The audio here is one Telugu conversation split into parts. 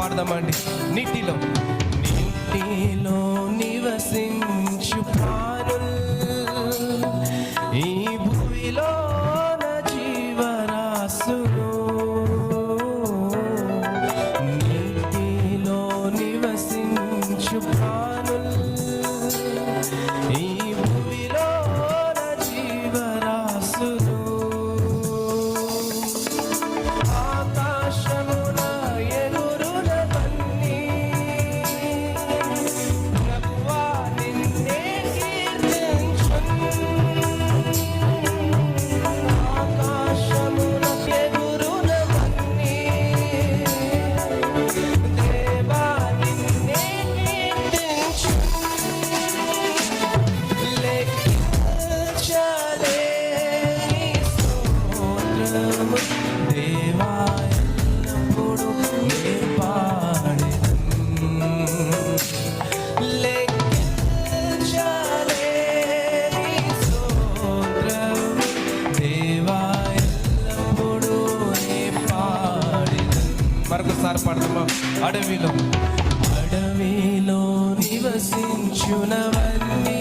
పాడదామండి. నీటిలో. మరొకసారి పడతామా అడవిలో. అడవిలో నివసించునవన్నీ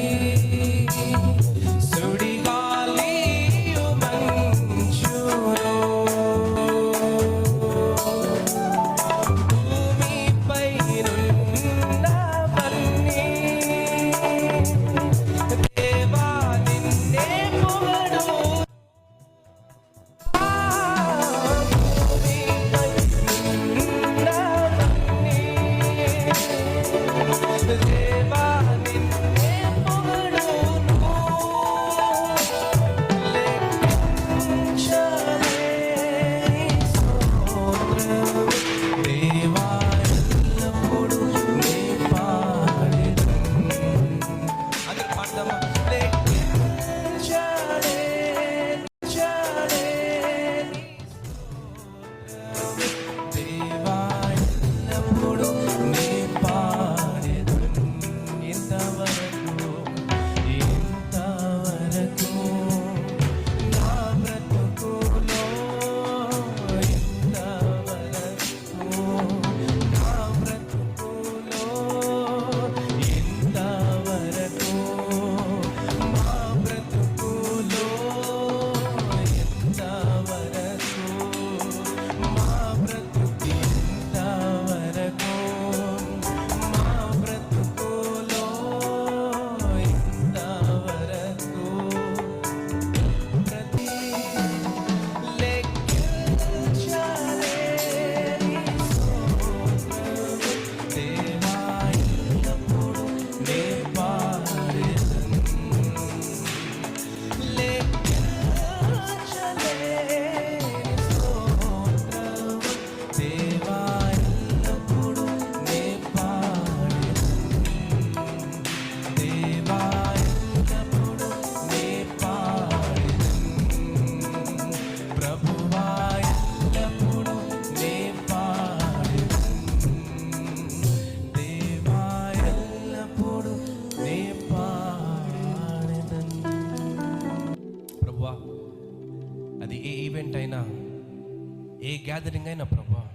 ఏ గ్యాదరింగ్ అయినా ప్రభా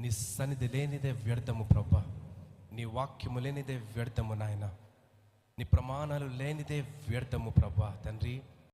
నీ సన్నిధి లేనిదే వ్యర్థము ప్రభా. నీ వాక్యము లేనిదే వ్యర్థము నాయన. నీ ప్రమాణాలు లేనిదే వ్యర్థము ప్రభా తండ్రి.